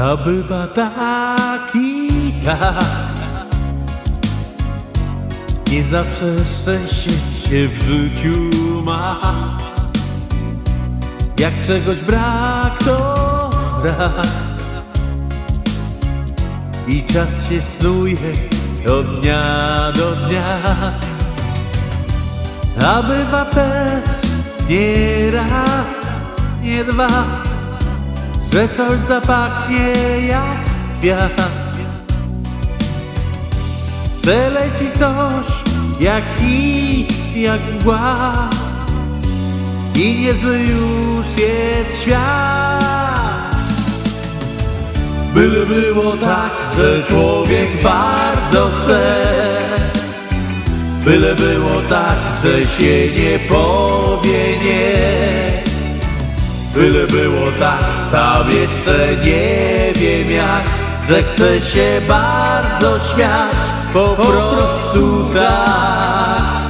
A bywa tak i tak. Nie zawsze szczęście się w życiu ma. Jak czegoś brak, to brak. I czas się snuje od dnia do dnia. A bywa też nie raz, nie dwa że coś zapachnie jak kwiat Że leci coś jak nic, jak mgła. I niezły już jest świat. Byle było tak, że człowiek bardzo chce. Byle było tak, że się nie powie nie Byle było tak, sam jeszcze nie wiem jak Że chcę się bardzo śmiać, po, prostu tak.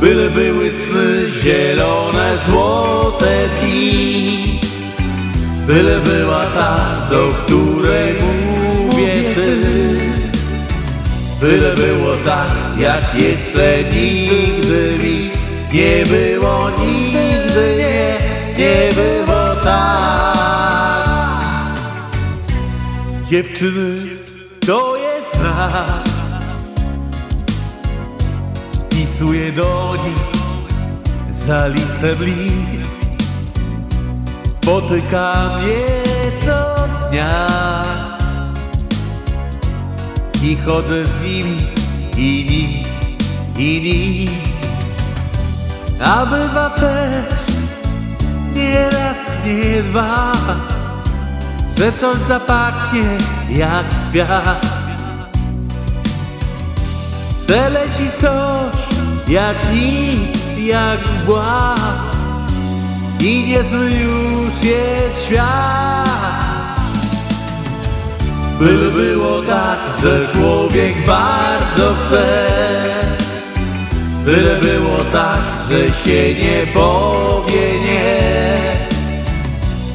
Byle były sny zielone, złote dni. Byle była ta, do której mówię ty. Byle było tak, jak jeszcze nigdy mi Nie było nigdy, nie, było tak. Dziewczyny, to jest znak Pisuję do nich za listem list Potykam je co dnia. I chodzę z nimi i nic, i nic. A bywa też nie dwa Że coś zapachnie jak kwiat. Że leci coś jak nic, jak mgła. I niezły już jest świat. Byle było tak, że człowiek bardzo chce. Byle było tak, że się nie powie nie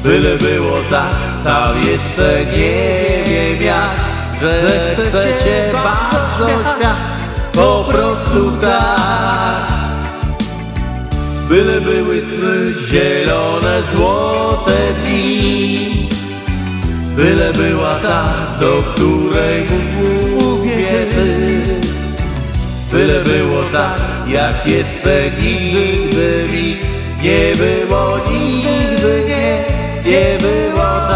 Byle było tak, sam jeszcze nie wiem jak Że, chcę, się bardzo śmiać, po prostu tak. Byle były sny zielone, złote dni. Byle była ta, do której mówię ty. Byle było tak, jak jeszcze nigdy mi Nie było nigdy, nie, było